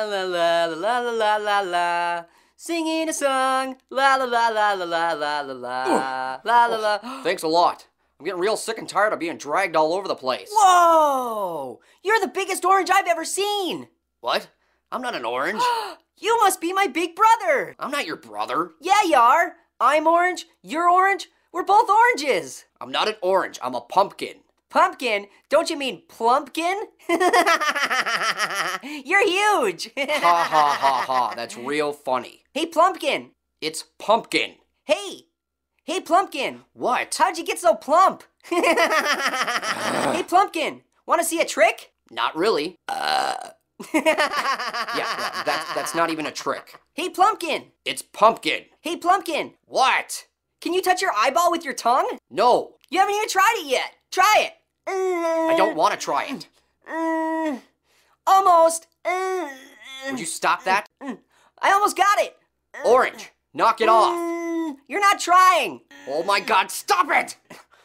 La la la la la la la la. Singing a song. La la la la la la la la la. La la la. Thanks a lot. I'm getting real sick and tired of being dragged all over the place. Whoa! You're the biggest orange I've ever seen. What? I'm not an orange. You must be my big brother. I'm not your brother. Yeah, you are. I'm orange. You're orange. We're both oranges. I'm not an orange. I'm a pumpkin. Pumpkin? Don't you mean plumpkin? You're huge. Ha ha ha ha. That's real funny. hey, plumpkin. It's pumpkin. Hey. Hey, plumpkin. What? How'd you get so plump? hey, plumpkin. Want to see a trick? Not really. Uh. Yeah, yeah, that's, that's not even a trick. Hey, plumpkin. It's pumpkin. Hey, plumpkin. What? Can you touch your eyeball with your tongue? No, You haven't even tried it yet. Try it. I don't want to try it. Mm. Mm. Almost. Would you stop that? I almost got it. Orange, knock it off. You're not trying. Oh my god, stop it!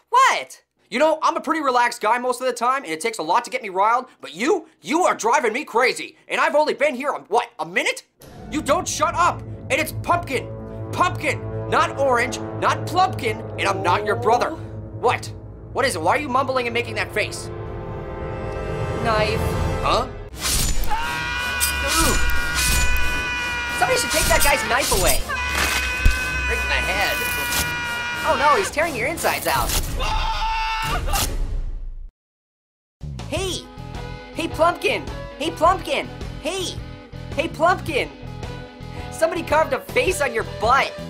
What? You know, I'm a pretty relaxed guy most of the time, and it takes a lot to get me riled, but you, you are driving me crazy. And I've only been here, what, a minute? You don't shut up! And it's pumpkin! Pumpkin! Not orange, not plumpkin, and I'm not your brother. What? What is it? Why are you mumbling and making that face? Knife. Huh? Somebody should take that guy's knife away. Break the head. Oh no, he's tearing your insides out. Hey! Hey, Plumpkin! Hey, Plumpkin! Hey! Hey, Plumpkin! Somebody carved a face on your butt!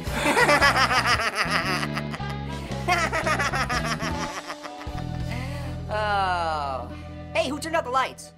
oh. Hey, who turned out the lights?